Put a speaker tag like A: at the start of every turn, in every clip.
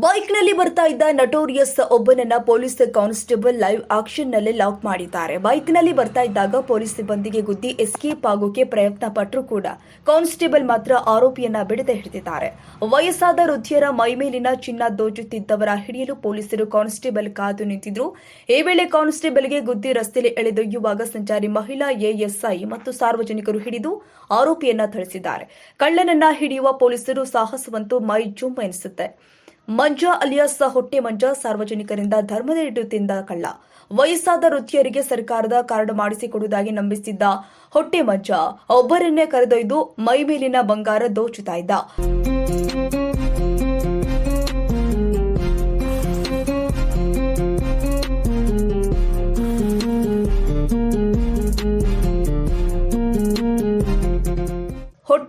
A: ಬೈಕ್ನಲ್ಲಿ ಬರ್ತಾ ಇದ್ದ ನಟೋರಿಯಸ್ ಒಬ್ಬನನ್ನ ಪೊಲೀಸ್ ಕಾನ್ಸ್ಟೇಬಲ್ ಲೈವ್ ಆಕ್ಷನ್ನಲ್ಲಿ ಲಾಕ್ ಮಾಡಿದ್ದಾರೆ. ಬೈಕ್ನಲ್ಲಿ ಬರ್ತಾ ಇದ್ದಾಗ ಪೊಲೀಸ್ ಸಿಬ್ಬಂದಿಗೆ ಗುದ್ದಿ ಎಸ್ಕೇಪ್ ಆಗೋಕೆ ಪ್ರಯತ್ನ ಪಟ್ಟರು ಕೂಡ. ಕಾನ್ಸ್ಟೇಬಲ್ ಮಾತ್ರ ಆರೋಪಿಯನ್ನ ಬಿಡದೆ ಹಿಡಿದಿದ್ದಾರೆ. ವಯಸ್ಸಾದ ವೃದ್ಧಿಯರ ಮೈಮೇಲಿನ ಚಿನ್ನ ದೋಚುತ್ತಿದ್ದವರ ಹಿಡಿಯಲು ಪೊಲೀಸರು ಕಾನ್ಸ್ಟೇಬಲ್ ಕಾದು ನಿಂತಿದ್ರು. ಈ ವೇಳೆ ಕಾನ್ಸ್ಟೇಬಲ್ಗೆ ಗುದ್ದಿ ರಸ್ತೆಯಲ್ಲಿ ಎಳೆದೊಯ್ಯುವಾಗ ಸಂಚಾರಿ ಮಹಿಳಾ ಎಎಸ್ಐ ಮತ್ತು ಸಾರ್ವಜನಿಕರು ಹಿಡಿದು ಆರೋಪಿಯನ್ನ ಥಳಿಸಿದ್ದಾರೆ. ಕಳ್ಳನನ್ನ ಹಿಡಿಯುವ ಪೊಲೀಸರು ಸಾಹಸವಂತೂ ಮೈ ಜುಮ್ ಎನಿಸುತ್ತೆ. ಮಂಜ ಅಲಿಯಾಸ್ ಹೊಟ್ಟೆ ಮಂಜ ಸಾರ್ವಜನಿಕರಿಂದ ಧರ್ಮದ ತಿಂದ ಕಳ್ಳ. ವಯಸ್ಸಾದ ವೃತ್ತಿಯರಿಗೆ ಸರ್ಕಾರದ ಕಾರ್ಡ್ ಮಾಡಿಸಿಕೊಡುವುದಾಗಿ ನಂಬಿಸಿದ್ದ ಹೊಟ್ಟೆ ಮಂಜ ಒಬ್ಬರನ್ನೇ ಕರೆದೊಯ್ದು ಮೈ ಮೇಲಿನ ಬಂಗಾರ ದೋಚುತ್ತಾ ಇದ್ದ.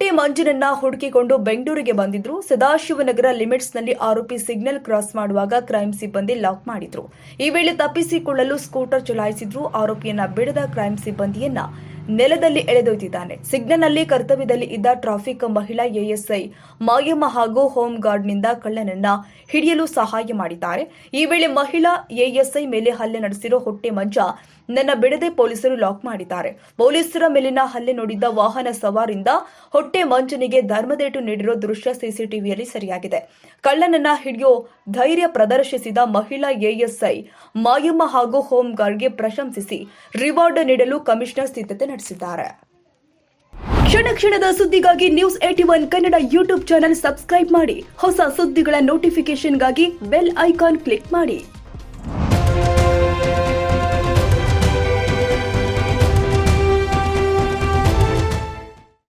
A: ಹೊಟ್ಟೆ ಮಂಜನನ್ನ ಹುಡುಕಿಕೊಂಡು ಬೆಂಗಳೂರಿಗೆ ಬಂದಿದ್ರು. ಸದಾಶಿವನಗರ ಲಿಮಿಟ್ಸ್ನಲ್ಲಿ ಆರೋಪಿ ಸಿಗ್ನಲ್ ಕ್ರಾಸ್ ಮಾಡುವಾಗ ಕ್ರೈಮ್ ಸಿಬ್ಬಂದಿ ಲಾಕ್ ಮಾಡಿದ್ರು. ಈ ವೇಳೆ ತಪ್ಪಿಸಿಕೊಳ್ಳಲು ಸ್ಕೂಟರ್ ಚಲಾಯಿಸಿದ್ರು. ಆರೋಪಿಯನ್ನ ಬಿಡದ ಕ್ರೈಮ್ ಸಿಬ್ಬಂದಿಯನ್ನ ನೆಲದಲ್ಲಿ ಎಳೆದೊಯ್ದಿದ್ದಾನೆ. ಸಿಗ್ನಲ್ನಲ್ಲಿ ಕರ್ತವ್ಯದಲ್ಲಿ ಇದ್ದ ಟ್ರಾಫಿಕ್ ಮಹಿಳಾ ಎಎಸ್ಐ ಮಾಯಮ್ಮ ಹಾಗೂ ಹೋಮ್ ಗಾರ್ಡ್ನಿಂದ ಕಳ್ಳನನ್ನ ಹಿಡಿಯಲು ಸಹಾಯ ಮಾಡಿದ್ದಾರೆ. ಈ ವೇಳೆ ಮಹಿಳಾ ಎಎಸ್ಐ ಮೇಲೆ ಹಲ್ಲೆ ನಡೆಸಿರೋ ಹೊಟ್ಟೆ ಮಂಜ ನನ್ನ ಬಿಡದೆ ಪೊಲೀಸರು ಲಾಕ್ ಮಾಡಿದ್ದಾರೆ. ಪೊಲೀಸರ ಮೇಲಿನ ಹಲ್ಲೆ ನೋಡಿದ್ದ ವಾಹನ ಸವಾರಿಂದ ಹೊಟ್ಟೆ ಮಂಜನಿಗೆ ಧರ್ಮದೇಟು ನೀಡಿರೋ ದೃಶ್ಯ ಸಿಸಿಟಿವಿಯಲ್ಲಿ ಸರಿಯಾಗಿದೆ. ಕಳ್ಳನನ್ನ ಹಿಡಿಯೋ ಧೈರ್ಯ ಪ್ರದರ್ಶಿಸಿದ ಮಹಿಳಾ ಎಎಸ್ಐ ಮಾಯಮ್ಮ ಹಾಗೂ ಹೋಮ್ ಗಾರ್ಡ್ಗೆ ಪ್ರಶಂಸಿಸಿ ರಿವಾರ್ಡ್ ನೀಡಲು ಕಮಿಷನರ್ ಸಿದ್ಧತೆ ನಡೆಸಿದ್ದಾರೆ. ಕ್ಷಣ ಕ್ಷಣದ ಸುದ್ದಿಗಾಗಿ news eighty one Kannada YouTube channel subscribe ಮಾಡಿ. ಹೊಸ ಸುದ್ದಿಗಳ ನೋಟಿಫಿಕೇಶನ್ಗಾಗಿ ಬೆಲ್ ಐಕಾನ್ ಕ್ಲಿಕ್ ಮಾಡಿ.